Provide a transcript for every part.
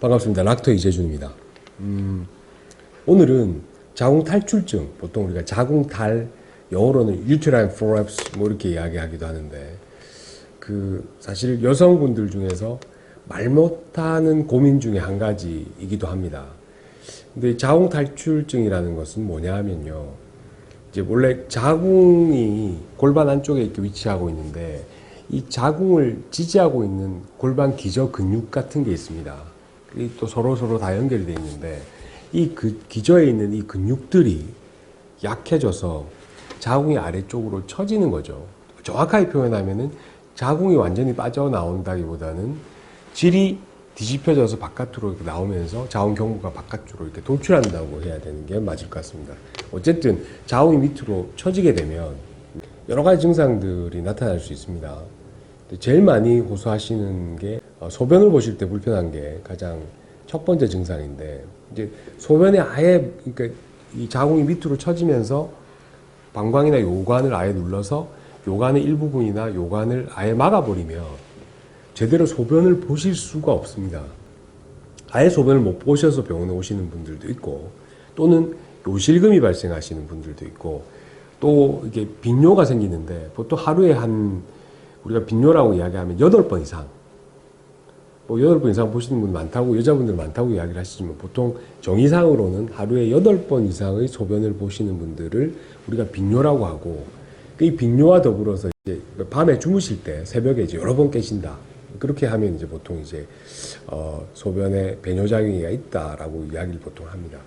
반갑습니다. 락터 이재준입니다. 음, 오늘은 자궁 탈출증, 보통 우리가 자궁탈, 영어로는 uterine prolapse 뭐 이렇게 이야기하기도 하는데, 그 사실 여성분들 중에서 말 못하는 고민 중에 한 가지이기도 합니다. 근데 자궁 탈출증이라는 것은 뭐냐 하면요. 이제 원래 자궁이 골반 안쪽에 이렇게 위치하고 있는데 이 자궁을 지지하고 있는 골반 기저 근육 같은 게 있습니다. 이또 서로 서로 다 연결이 되어 있는데 이 그 기저에 있는 이 근육들이 약해져서 자궁이 아래쪽으로 처지는 거죠. 정확하게 표현하면은 자궁이 완전히 빠져나온다기보다는 질이 뒤집혀져서 바깥으로 이렇게 나오면서 자궁 경부가 바깥으로 이렇게 돌출한다고 해야 되는 게 맞을 것 같습니다. 어쨌든 자궁이 밑으로 처지게 되면 여러 가지 증상들이 나타날 수 있습니다. 제일 많이 호소하시는 게 어, 소변을 보실 때 불편한 게 가장 첫 번째 증상인데 이제 소변에 아예 그러니까 이 자궁이 밑으로 처지면서 방광이나 요관을 아예 눌러서 요관의 일부분이나 요관을 아예 막아버리면 제대로 소변을 보실 수가 없습니다. 아예 소변을 못 보셔서 병원에 오시는 분들도 있고 또는 요실금이 발생하시는 분들도 있고 또 이게 빈뇨가 생기는데 보통 하루에 한 우리가 빈뇨라고 이야기하면 8번 이상 뭐 8번 이상 보시는 분 많다고 여자분들 많다고 이야기를 하시지만 보통 정의상으로는 하루에 8번 이상의 소변을 보시는 분들을 우리가 빈뇨라고 하고 그이 빈뇨와 더불어서 이제 밤에 주무실 때 새벽에 이제 여러 번 깨신다. 그렇게 하면 이제 보통 이제 어 소변에 배뇨작용이 있다라고 이야기를 보통 합니다.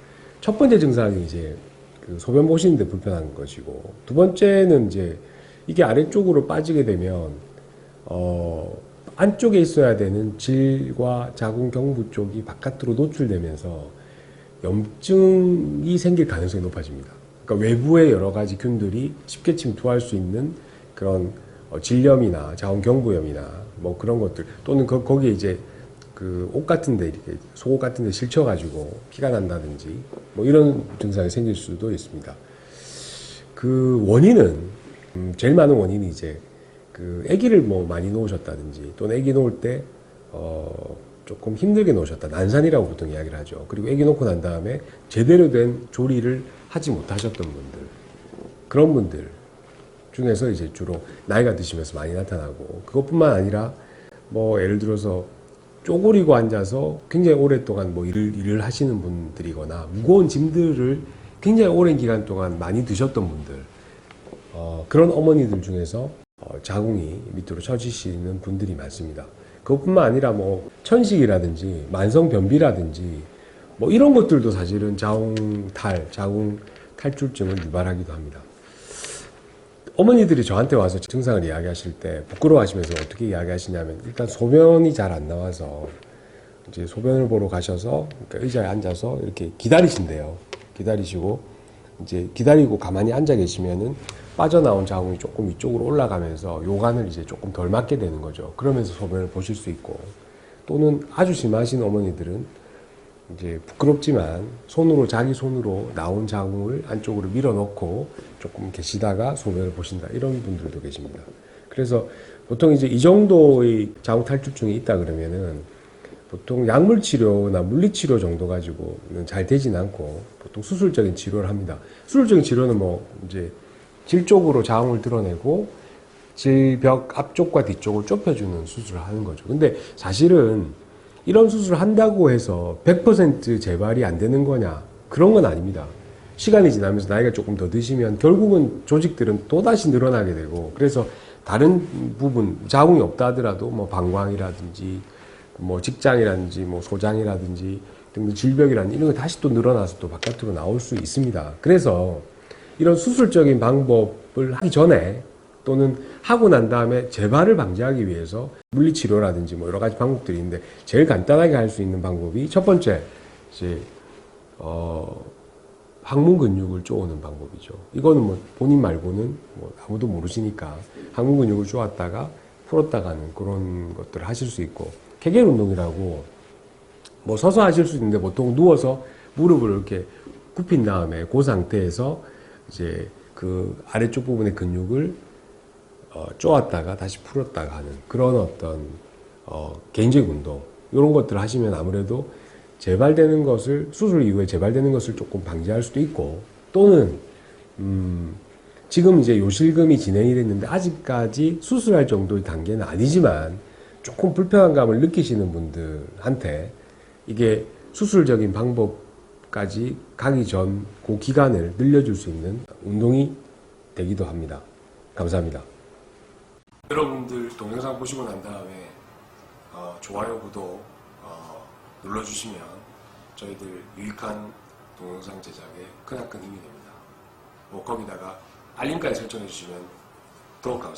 첫 번째 증상이 이제 그 소변 보시는데 불편한 것이고 두 번째는 이제 이게 아래쪽으로 빠지게 되면 어 안쪽에 있어야 되는 질과 자궁 경부 쪽이 바깥으로 노출되면서 염증이 생길 가능성이 높아집니다. 그러니까 외부의 여러 가지 균들이 쉽게 침투할 수 있는 그런 어, 질염이나 자궁 경부염이나 뭐 그런 것들 또는 거, 거기에 이제 그 옷 같은데 이렇게 속옷 같은데 실쳐가지고 피가 난다든지 뭐 이런 증상이 생길 수도 있습니다. 그 원인은 음, 제일 많은 원인이 이제 그 아기를 뭐 많이 놓으셨다든지 또는 아기 놓을 때 어, 조금 힘들게 놓으셨다 난산이라고 보통 이야기를 하죠. 그리고 아기 놓고 난 다음에 제대로 된 조리를 하지 못하셨던 분들 그런 분들 중에서 이제 주로 나이가 드시면서 많이 나타나고 그것뿐만 아니라 뭐 예를 들어서 쪼그리고 앉아서 굉장히 오랫동안 뭐 일을, 일을 하시는 분들이거나 무거운 짐들을 굉장히 오랜 기간 동안 많이 드셨던 분들 어, 그런 어머니들 중에서 어, 자궁이 밑으로 처지시는 분들이 많습니다. 그것뿐만 아니라 뭐 천식이라든지 만성 변비라든지 뭐 이런 것들도 사실은 자궁탈, 자궁 탈출증을 유발하기도 합니다. 어머니들이 저한테 와서 증상을 이야기하실 때 부끄러워하시면서 어떻게 이야기하시냐면 일단 소변이 잘 안 나와서 이제 소변을 보러 가셔서 그러니까 의자에 앉아서 이렇게 기다리신대요. 기다리시고 이제 기다리고 가만히 앉아 계시면은 빠져나온 자궁이 조금 위쪽으로 올라가면서 요관을 이제 조금 덜 맞게 되는 거죠. 그러면서 소변을 보실 수 있고 또는 아주 심하신 어머니들은 이제 부끄럽지만 손으로 자기 손으로 나온 자궁을 안쪽으로 밀어넣고 조금 계시다가 소변을 보신다 이런 분들도 계십니다. 그래서 보통 이제 이 정도의 자궁 탈출증이 있다 그러면은 보통 약물 치료나 물리 치료 정도 가지고는 잘 되진 않고 보통 수술적인 치료를 합니다. 수술적인 치료는 뭐 이제 질 쪽으로 자궁을 드러내고 질벽 앞쪽과 뒤쪽을 좁혀주는 수술을 하는 거죠. 근데 사실은 이런 수술을 한다고 해서 100% 재발이 안 되는 거냐? 그런 건 아닙니다. 시간이 지나면서 나이가 조금 더 드시면 결국은 조직들은 또다시 늘어나게 되고 그래서 다른 부분, 자궁이 없다 하더라도 뭐 방광이라든지 뭐 직장이라든지 뭐 소장이라든지 등등 질병이라든지 이런 거 다시 또 늘어나서 또 바깥으로 나올 수 있습니다. 그래서 이런 수술적인 방법을 하기 전에 또는 하고 난 다음에 재발을 방지하기 위해서 물리치료라든지 뭐 여러 가지 방법들이 있는데 제일 간단하게 할 수 있는 방법이 첫 번째 이제 어 항문 근육을 쪼는 방법이죠. 이거는 뭐 본인 말고는 뭐 아무도 모르시니까 항문 근육을 쪼았다가 풀었다 가는 그런 것들을 하실 수 있고 케겔 운동이라고 뭐 서서 하실 수 있는데 보통 누워서 무릎을 이렇게 굽힌 다음에 그 상태에서 이제 그 아래쪽 부분의 근육을 어, 쪼았다가 다시 풀었다가 하는 그런 어떤 어, 개인적인 운동 이런 것들을 하시면 아무래도 재발되는 것을 수술 이후에 재발되는 것을 조금 방지할 수도 있고 또는 음, 지금 이제 요실금이 진행이 됐는데 아직까지 수술할 정도의 단계는 아니지만 조금 불편한 감을 느끼시는 분들한테 이게 수술적인 방법 까지 가기 전 그 기간을 늘려줄 수 있는 운동이 되기도 합니다. 감사합니다. 여러분들 동영상 보시고 난 다음에 어, 좋아요, 구독 어, 눌러주시면 저희들 유익한 동영상 제작에 크나큰 힘이 됩니다. 뭐 거기다가 알림까지 설정해 주시면 더욱 감사합니다.